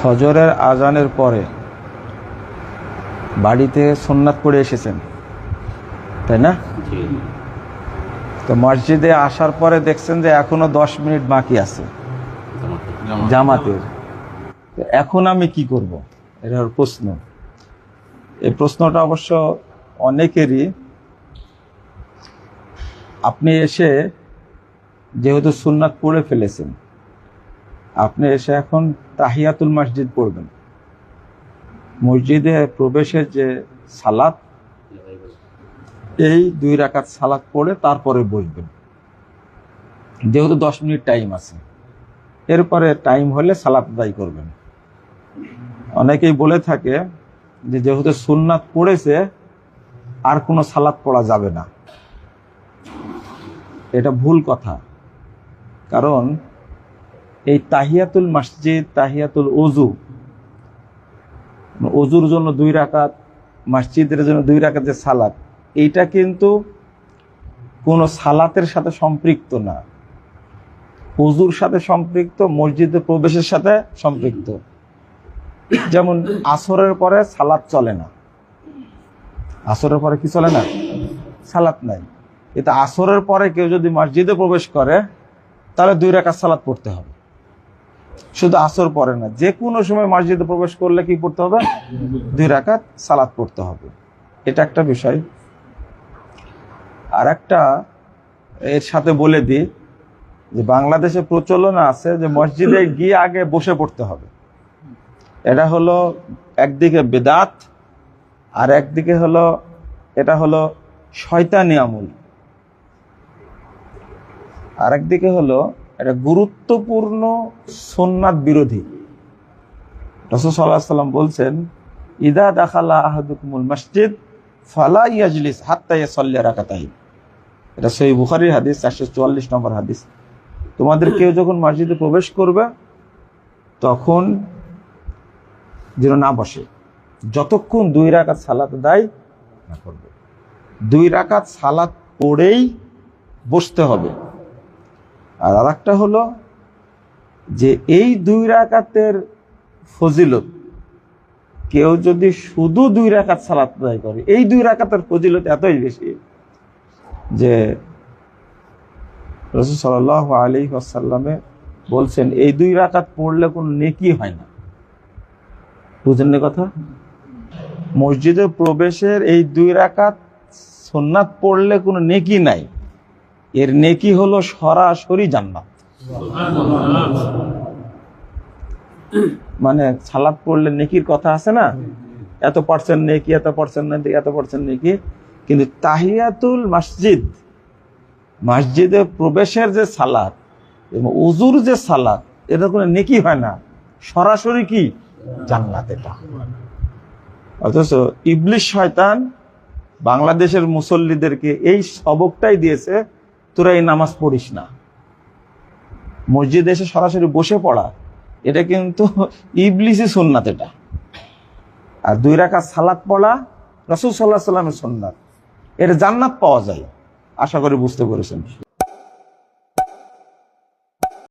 ফজরের আজানের পরে বাড়িতে সোননাথ পড়ে এসেছেন। তাই না? তো মসজিদে আসার পরে দেখছেন যে এখনও দশ মিনিট বাকি আছে। জামাতের। এখন আমি কি করব? এটা প্রশ্ন। এই প্রশ্নটা অবশ্য অনেকেরই। আপনি এসে যেহেতু সুন্নাত পড়ে ফেলেছেন আপনি এসে এখন তাহিয়াতুল মসজিদ পড়বেন। মসজিদে প্রবেশের যে সালাত, এই দুই রাকাত সালাত পড়ে তারপরে বসবেন। যেহেতু দশ মিনিট টাইম আছে। এরপরে টাইম হলে সালাত আদায় করবেন। অনেকেই বলে থাকে যে যেহেতু সুন্নাত পড়েছে, আর কোনো সালাত পড়া যাবে না। এটা ভুল কথা। কারণ এই তাহিয়াতুল মসজিদ, তাহিয়াতুল অজু অজুর জন্য দুই রাকাত, মসজিদের জন্য দুই রাকাতের সালাত, এইটা কিন্তু কোনো সালাতের সাথে সম্পৃক্ত না। অজুর সাথে সম্পৃক্ত মসজিদে প্রবেশের সাথে সম্পৃক্ত। যেমন আসরের পরে সালাত চলে না। আসরের পরে কি চলে না? সালাত নাই। এটা আসরের পরে কেউ যদি মসজিদে প্রবেশ করে, তাহলে দুই রাকাত সালাত পড়তে হবে। শুধু আসর পরে না, যে কোনো সময় মসজিদে প্রবেশ করলে কি পড়তে হবে? দুই রাকাত সালাত পড়তে হবে। এটা একটা বিষয়। আর একটা এর সাথে বলে দিই যে বাংলাদেশে প্রচলন আছে যে মসজিদে গিয়ে আগে বসে পড়তে হবে। এটা হলো একদিকে বেদাত, আর একদিকে হলো, এটা হলো শয়তানি আমল। আর একদিকে হলো এটা গুরুত্বপূর্ণ সোননাথ বিরোধী। রসুল সাল্লাহ সাল্লাম বলছেন, ইদা দাখালা আহাদুকুমুল মসজিদ, ফালা ইয়াজলিস হাত্তা ইয়াসাল্লি রাকাতাইন। এটা সহি বুখারীর হাদিস, চারশো চুয়াল্লিশ নম্বর হাদিস। তোমাদের কেউ যখন মসজিদে প্রবেশ করবে, তখন যেন না বসে। যতক্ষণ দুই রাকাত সালাত দায় না করবে। দুই রাকাত সালাত পড়েই বসতে হবে। আর আর একটা হলো যে এই দুই রাকাতের ফজিলত, কেউ যদি শুধু দুই রাকাত সালাত আদায় করে, এই দুই রাকাতের ফজিলত এতই বেশি যে রসুল সাল আলী আসাল্লামে বলছেন, এই দুই রাকাত পড়লে কোনো নেকি হয় না। বুঝেন না কথা? মসজিদে প্রবেশের এই দুই রাকাত সোননাথ পড়লে কোনো নেকি নাই। এর নেকি হলো সরাসরি জান্নাত। মানে সালাদ পড়লে নেকির কথা আছে না? এত পার্সেন্ট নেকি, এত পার্সেন্ট নেকি, এত পার্সেন্ট নেকি। কিন্তু তাহিয়াতুল মসজিদ, মসজিদে প্রবেশের যে সালাদ এবং উজুর যে সালাদ, এটা কোনো নেকি হয় না। সরাসরি কি? জান্নাত এটা। অথচ ইবলিশ শয়তান বাংলাদেশের মুসল্লিদেরকে এই সবকটাই দিয়েছে তোরা এই নামাজ পড়িস না। মসজিদে এসে সরাসরি বসে পড়া, এটা কিন্তু ইবলিসি সোননাথ এটা। আর দুই রাখা সালাত পড়া, রসুল সাল্লাহ সাল্লামের সোননাথ এটা জান্নাত পাওয়া যায়। আশা করি বুঝতে পেরেছেন।